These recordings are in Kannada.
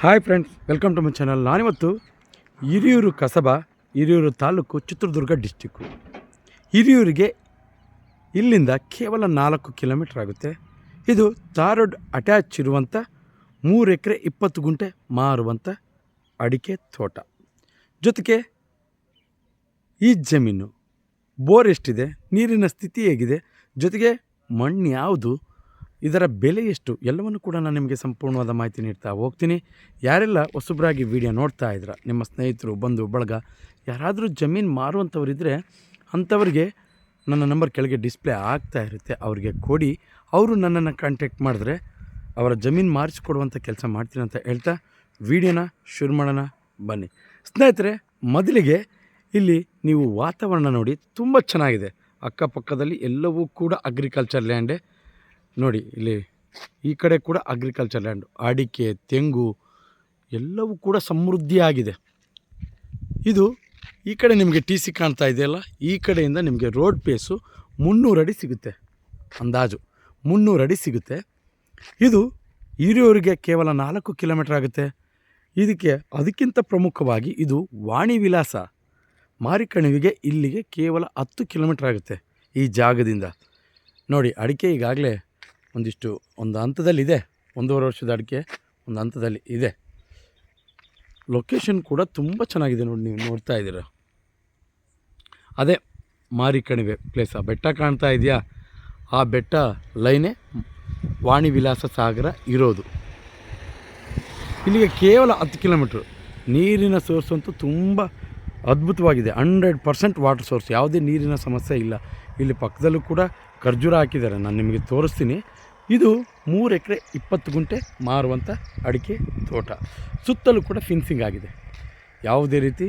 Hi friends welcome to my channel ನಾನಿವತ್ತು ಹಿರಿಯೂರು ಕಸಬಾ, ಹಿರಿಯೂರು ತಾಲೂಕು ಚಿತ್ರದುರ್ಗ ಡಿಸ್ಟಿಕ್ಕು ಹಿರಿಯೂರಿಗೆ ಇಲ್ಲಿಂದ ಕೇವಲ ನಾಲ್ಕು ಕಿಲೋಮೀಟ್ರ್ ಆಗುತ್ತೆ. ಇದು ತಾರೋಡ್ ಅಟ್ಯಾಚ್ ಇರುವಂಥ ಮೂರು ಎಕರೆ ಇಪ್ಪತ್ತು ಗುಂಟೆ ಮಾರುವಂಥ ಅಡಿಕೆ ತೋಟ. ಜೊತೆಗೆ ಈ ಜಮೀನು ಬೋರ್ ಎಷ್ಟಿದೆ, ನೀರಿನ ಸ್ಥಿತಿ ಹೇಗಿದೆ, ಜೊತೆಗೆ ಮಣ್ಣು ಯಾವುದು ಇದರ ಬೆಲೆ ಎಷ್ಟು? ಎಲ್ಲವನ್ನು ಕೂಡ ನಾನು ನಿಮಗೆ ಸಂಪೂರ್ಣವಾದ ಮಾಹಿತಿ ನೀಡ್ತಾ ಹೋಗ್ತೀನಿ. ಯಾರೆಲ್ಲ ಹೊಸಬ್ರಾಗಿ ವಿಡಿಯೋ ನೋಡ್ತಾ ಇದ್ರ, ನಿಮ್ಮ ಸ್ನೇಹಿತರು, ಬಂಧು, ಬಳಗ, ಯಾರಾದರೂ ಜಮೀನು ಮಾರುವಂಥವರಿದ್ದರೆ ಅಂಥವ್ರಿಗೆ ನನ್ನ ನಂಬರ್ ಕೆಳಗೆ ಡಿಸ್ಪ್ಲೇ ಆಗ್ತಾ ಇರುತ್ತೆ. ಅವ್ರಿಗೆ ಕೊಡಿ. ಅವರು ನನ್ನನ್ನು ಕಾಂಟ್ಯಾಕ್ಟ್ ಮಾಡಿದ್ರೆ ಅವರ ಜಮೀನು ಮಾರಿಸಿಕೊಡುವಂಥ ಕೆಲಸ ಮಾಡ್ತೀನಿ ಅಂತ ಹೇಳ್ತಾ ವಿಡಿಯೋನ ಶುರು ಮಾಡೋಣ. ಬನ್ನಿ. ಸ್ನೇಹಿತರೆ, ಮೊದಲಿಗೆ ಇಲ್ಲಿ ನೀವು ವಾತಾವರಣ ನೋಡಿ ತುಂಬ ಚೆನ್ನಾಗಿದೆ. ಅಕ್ಕಪಕ್ಕದಲ್ಲಿ ಎಲ್ಲವೂ ಕೂಡ ಅಗ್ರಿಕಲ್ಚರ್ ಲ್ಯಾಂಡೇ ನೋಡಿ, ಇಲ್ಲಿ ಈ ಕಡೆ ಕೂಡ ಅಗ್ರಿಕಲ್ಚರ್ ಲ್ಯಾಂಡ್ ಅಡಿಕೆ, ತೆಂಗು ಎಲ್ಲವೂ ಕೂಡ ಸಮೃದ್ಧಿಯಾಗಿದೆ. ಇದು ಈ ಕಡೆ ನಿಮಗೆ ಟಿ ಸಿ ಕಾಣ್ತಾ ಇದೆಯಲ್ಲ ಈ ಕಡೆಯಿಂದ ನಿಮಗೆ ರೋಡ್ ಪೇಸು ಮುನ್ನೂರು ಅಡಿ ಸಿಗುತ್ತೆ, ಅಂದಾಜು ಮುನ್ನೂರು ಅಡಿ ಸಿಗುತ್ತೆ. ಇದು ಹಿರಿಯೂರಿಗೆ ಕೇವಲ ನಾಲ್ಕು ಕಿಲೋಮೀಟರ್ ಆಗುತ್ತೆ. ಇದಕ್ಕೆ ಅದಕ್ಕಿಂತ ಪ್ರಮುಖವಾಗಿ ಇದು ವಾಣಿ ವಿಲಾಸ ಮಾರಿಕಣಿವಿಗೆ ಇಲ್ಲಿಗೆ ಕೇವಲ ಹತ್ತು ಕಿಲೋಮೀಟರ್ ಆಗುತ್ತೆ ಈ ಜಾಗದಿಂದ. ನೋಡಿ, ಅಡಿಕೆ ಈಗಾಗಲೇ ಒಂದಿಷ್ಟು, ಒಂದು ಹಂತದಲ್ಲಿ ಇದೆ. ಒಂದೂವರೆ ವರ್ಷದ ಅಡಿಕೆ, ಒಂದು ಹಂತದಲ್ಲಿ ಇದೆ. ಲೊಕೇಶನ್ ಕೂಡ ತುಂಬ ಚೆನ್ನಾಗಿದೆ ನೋಡಿ ನೀವು ನೋಡ್ತಾ ಇದ್ದೀರ. ಅದೇ ಮಾರಿಕಣಿವೆ ಪ್ಲೇಸ್ ಆ ಬೆಟ್ಟ ಕಾಣ್ತಾ ಇದೆಯಾ? ಆ ಬೆಟ್ಟ ಲೈನೇ ವಾಣಿ ವಿಲಾಸ ಸಾಗರ ಇರೋದು. ಇಲ್ಲಿಗೆ ಕೇವಲ ಹತ್ತು ಕಿಲೋಮೀಟ್ರ್ ನೀರಿನ ಸೋರ್ಸ್ ಅಂತೂ ತುಂಬ ಅದ್ಭುತವಾಗಿದೆ. ಹಂಡ್ರೆಡ್ ಪರ್ಸೆಂಟ್ ವಾಟರ್ ಸೋರ್ಸ್ ಯಾವುದೇ ನೀರಿನ ಸಮಸ್ಯೆ ಇಲ್ಲ. ಇಲ್ಲಿ ಪಕ್ಕದಲ್ಲೂ ಕೂಡ ಖರ್ಜೂರ ಹಾಕಿದ್ದಾರೆ. ನಾನು ನಿಮಗೆ ತೋರಿಸ್ತೀನಿ. ಇದು ಮೂರು ಎಕರೆ ಇಪ್ಪತ್ತು ಗುಂಟೆ ಮಾರುವಂಥ ಅಡಿಕೆ ತೋಟ. ಸುತ್ತಲೂ ಕೂಡ ಫಿನ್ಸಿಂಗ್ ಆಗಿದೆ. ಯಾವುದೇ ರೀತಿ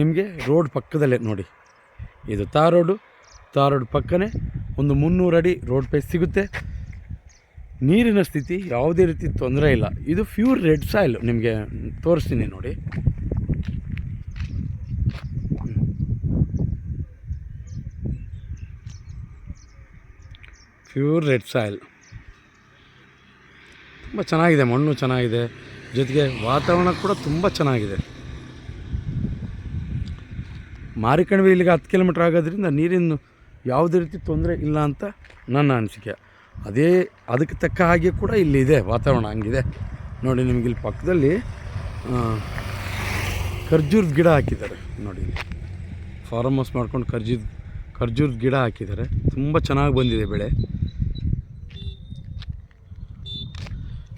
ನಿಮಗೆ ರೋಡ್ ಪಕ್ಕದಲ್ಲೇ ನೋಡಿ. ಇದು ತಾರ್ ರೋಡು ತಾರ್ ರೋಡ್ ಪಕ್ಕನೇ ಒಂದು ಮುನ್ನೂರು ಅಡಿ ರೋಡ್ ಪೇಸ್ ಸಿಗುತ್ತೆ. ನೀರಿನ ಸ್ಥಿತಿ ಯಾವುದೇ ರೀತಿ ತೊಂದರೆ ಇಲ್ಲ. ಇದು ಪ್ಯೂರ್ ರೆಡ್ ಸಾಯಿಲ್ ನಿಮಗೆ ತೋರಿಸ್ತೀನಿ ನೋಡಿ. ಪ್ಯೂರ್ ರೆಡ್ ಸಾಯಿಲ್ ತುಂಬ ಚೆನ್ನಾಗಿದೆ, ಮಣ್ಣು ಚೆನ್ನಾಗಿದೆ. ಜೊತೆಗೆ ವಾತಾವರಣ ಕೂಡ ತುಂಬ ಚೆನ್ನಾಗಿದೆ. ಮಾರಿಕಣಿವೆ ಇಲ್ಲಿಗೆ ಹತ್ತು ಕಿಲೋಮೀಟ್ರ್ ಆಗೋದ್ರಿಂದ ನೀರಿನ ಯಾವುದೇ ರೀತಿ ತೊಂದರೆ ಇಲ್ಲ ಅಂತ ನನ್ನ ಅನಿಸಿಕೆ. ಅದೇ, ಅದಕ್ಕೆ ತಕ್ಕ ಹಾಗೆ ಕೂಡ ಇಲ್ಲಿ ಇದೆ, ವಾತಾವರಣ ಹಂಗಿದೆ. ನೋಡಿ, ನಿಮಗೆ ಇಲ್ಲಿ ಪಕ್ಕದಲ್ಲಿ ಖರ್ಜೂರದ ಗಿಡ ಹಾಕಿದ್ದಾರೆ. ನೋಡಿ ಫಾರ್ಮ್ ಹೌಸ್ ಮಾಡ್ಕೊಂಡು ಖರ್ಜೂರ, ಖರ್ಜೂರದ ಗಿಡ ಹಾಕಿದ್ದಾರೆ. ತುಂಬ ಚೆನ್ನಾಗಿ ಬಂದಿದೆ ಬೆಳೆ.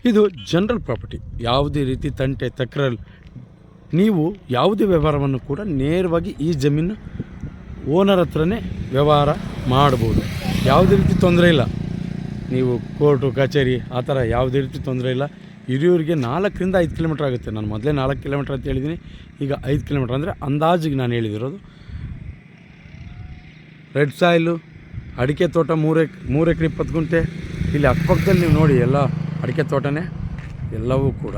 ಇದು ಜನರಲ್ ಪ್ರಾಪರ್ಟಿ. ಯಾವುದೇ ರೀತಿ ತಂಟೆ ತಕ್ರಲ್ ನೀವು ಯಾವುದೇ ವ್ಯವಹಾರವನ್ನು ಕೂಡ ನೇರವಾಗಿ ಈ ಜಮೀನು ಓನರ್ ಹತ್ರನೇ ವ್ಯವಹಾರ ಮಾಡ್ಬೋದು. ಯಾವುದೇ ರೀತಿ ತೊಂದರೆ ಇಲ್ಲ. ನೀವು ಕೋರ್ಟು, ಕಚೇರಿ, ಆ ಥರ ಯಾವುದೇ ರೀತಿ ತೊಂದರೆ ಇಲ್ಲ. ಹಿರಿಯೂರಿಗೆ ನಾಲ್ಕರಿಂದ ಐದು ಕಿಲೋಮೀಟ್ರ್ ಆಗುತ್ತೆ. ನಾನು ಮೊದಲೇ ನಾಲ್ಕು ಕಿಲೋಮೀಟ್ರ್ ಅಂತ ಹೇಳಿದ್ದೀನಿ. ಈಗ ಐದು ಕಿಲೋಮೀಟ್ರ್ ಅಂದರೆ ಅಂದಾಜಿಗೆ ನಾನು ಹೇಳಿದಿರೋದು. ರೆಡ್ ಸಾಯಿಲು, ಅಡಿಕೆ ತೋಟ ಮೂರೆ ಮೂರು ಎಕರೆ ಇಪ್ಪತ್ತು ಗುಂಟೆ. ಇಲ್ಲಿ ಅಕ್ಕಪಕ್ಕದಲ್ಲಿ ನೀವು ನೋಡಿ ಎಲ್ಲ ಅಡಿಕೆ ತೋಟನೇ ಎಲ್ಲವೂ ಕೂಡ.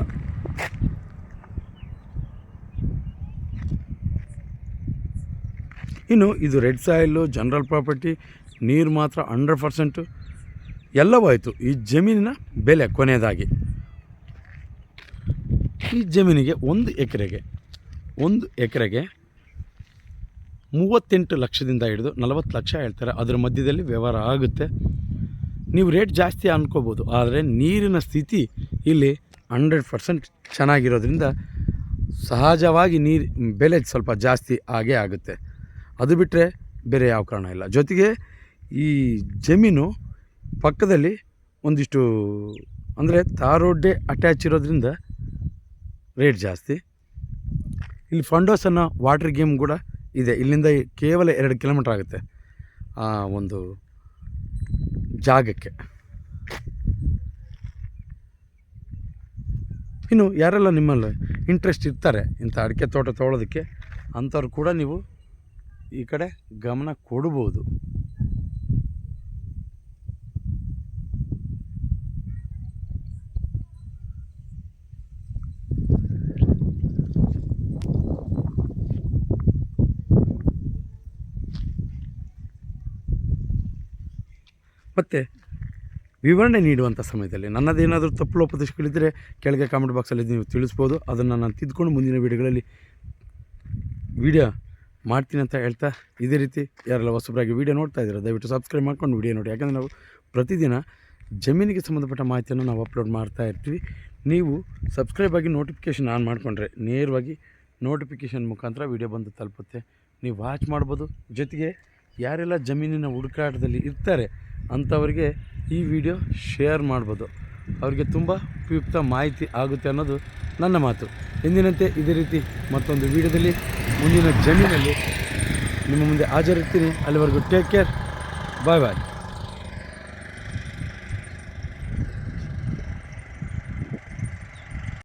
ಇನ್ನು ಇದು ರೆಡ್ ಸಾಯಿಲು, ಜನರಲ್ ಪ್ರಾಪರ್ಟಿ, ನೀರು ಮಾತ್ರ ಹಂಡ್ರೆಡ್ ಪರ್ಸೆಂಟು ಎಲ್ಲವೂ ಆಯಿತು. ಈ ಜಮೀನಿನ ಬೆಲೆ ಕೊನೆಯದಾಗಿ. ಈ ಜಮೀನಿಗೆ ಒಂದು ಎಕರೆಗೆ ಒಂದು ಎಕರೆಗೆ ಮೂವತ್ತೆಂಟು ಲಕ್ಷದಿಂದ ಹಿಡಿದು ನಲವತ್ತು ಲಕ್ಷ ಹೇಳ್ತಾರೆ. ಅದರ ಮಧ್ಯದಲ್ಲಿ ವ್ಯವಹಾರ ಆಗುತ್ತೆ. ನೀವು ರೇಟ್ ಜಾಸ್ತಿ ಅಂದ್ಕೋಬೋದು ಆದರೆ ನೀರಿನ ಸ್ಥಿತಿ ಇಲ್ಲಿ ಹಂಡ್ರೆಡ್ ಪರ್ಸೆಂಟ್ ಚೆನ್ನಾಗಿರೋದ್ರಿಂದ ಸಹಜವಾಗಿ ನೀರು, ಬೆಲೆ ಸ್ವಲ್ಪ ಜಾಸ್ತಿ ಆಗೇ ಆಗುತ್ತೆ. ಅದು ಬಿಟ್ಟರೆ ಬೇರೆ ಯಾವ ಕಾರಣ ಇಲ್ಲ. ಜೊತೆಗೆ ಈ ಜಮೀನು ಪಕ್ಕದಲ್ಲಿ ಒಂದಿಷ್ಟು, ಅಂದರೆ ತಾರೋಡ್ಡೆ ಅಟ್ಯಾಚ್ ಇರೋದ್ರಿಂದ ರೇಟ್ ಜಾಸ್ತಿ. ಇಲ್ಲಿ ಫಂಡೋಸ್ ಅನ್ನೋ ವಾಟರ್ ಗೇಮ್ ಕೂಡ ಇದೆ. ಇಲ್ಲಿಂದ ಕೇವಲ ಎರಡು ಕಿಲೋಮೀಟ್ರ್ ಆಗುತ್ತೆ. ಆ ಒಂದು ಜಾಗಕ್ಕೆ. ಇನ್ನು ಯಾರೆಲ್ಲ ನಿಮ್ಮಲ್ಲಿ ಇಂಟ್ರೆಸ್ಟ್ ಇರ್ತಾರೆ ಇಂಥ ಅಡಿಕೆ ತೋಟ ತೊಗೊಳೋದಕ್ಕೆ ಅಂಥವ್ರು ಕೂಡ ನೀವು ಈ ಕಡೆ ಗಮನ ಕೊಡ್ಬೋದು. ಮತ್ತು ವಿವರಣೆ ನೀಡುವಂಥ ಸಮಯದಲ್ಲಿ ನನ್ನದೇನಾದರೂ ತಪ್ಪು ಲೋಪದೋಷಗಳಿದ್ದರೆ ಕೆಳಗೆ ಕಾಮೆಂಟ್ ಬಾಕ್ಸಲ್ಲಿ ನೀವು ತಿಳಿಸ್ಬೋದು. ಅದನ್ನು ನಾನು ತಿದ್ದುಕೊಂಡು ಮುಂದಿನ ವೀಡಿಯೋಗಳಲ್ಲಿ ವಿಡಿಯೋ ಮಾಡ್ತೀನಿ ಅಂತ ಹೇಳ್ತಾ ಇದೇ ರೀತಿ ಯಾರೆಲ್ಲ ಹೊಸಬರಾಗಿ ವೀಡಿಯೋ ನೋಡ್ತಾ ಇದ್ದಾರೆ ದಯವಿಟ್ಟು ಸಬ್ಸ್ಕ್ರೈಬ್ ಮಾಡ್ಕೊಂಡು ವೀಡಿಯೋ ನೋಡಿ. ಯಾಕಂದರೆ ನಾವು ಪ್ರತಿದಿನ ಜಮೀನಿಗೆ ಸಂಬಂಧಪಟ್ಟ ಮಾಹಿತಿಯನ್ನು ನಾವು ಅಪ್ಲೋಡ್ ಮಾಡ್ತಾ ಇರ್ತೀವಿ. ನೀವು ಸಬ್ಸ್ಕ್ರೈಬ್ ಆಗಿ ನೋಟಿಫಿಕೇಷನ್ ಆನ್ ಮಾಡಿಕೊಂಡ್ರೆ ನೇರವಾಗಿ ನೋಟಿಫಿಕೇಷನ್ ಮುಖಾಂತರ ವೀಡಿಯೋ ಬಂದು ತಲುಪುತ್ತೆ. ನೀವು ವಾಚ್ ಮಾಡ್ಬೋದು. ಜೊತೆಗೆ ಯಾರೆಲ್ಲ ಜಮೀನಿನ ಹುಡುಕಾಟದಲ್ಲಿ ಇರ್ತಾರೆ ಅಂಥವರಿಗೆ ಈ ವಿಡಿಯೋ ಶೇರ್ ಮಾಡ್ಬೋದು. ಅವರಿಗೆ ತುಂಬ ಉಪಯುಕ್ತ ಮಾಹಿತಿ ಆಗುತ್ತೆ ಅನ್ನೋದು ನನ್ನ ಮಾತು. ಎಂದಿನಂತೆ ಇದೇ ರೀತಿ ಮತ್ತೊಂದು ವಿಡಿಯೋದಲ್ಲಿ ಮುಂದಿನ ಜಮೀನಲ್ಲಿ ನಿಮ್ಮ ಮುಂದೆ ಹಾಜರಿರ್ತೀನಿ. ಅಲ್ಲಿವರೆಗೂ ಟೇಕ್ ಕೇರ್ ಬಾಯ್ ಬಾಯ್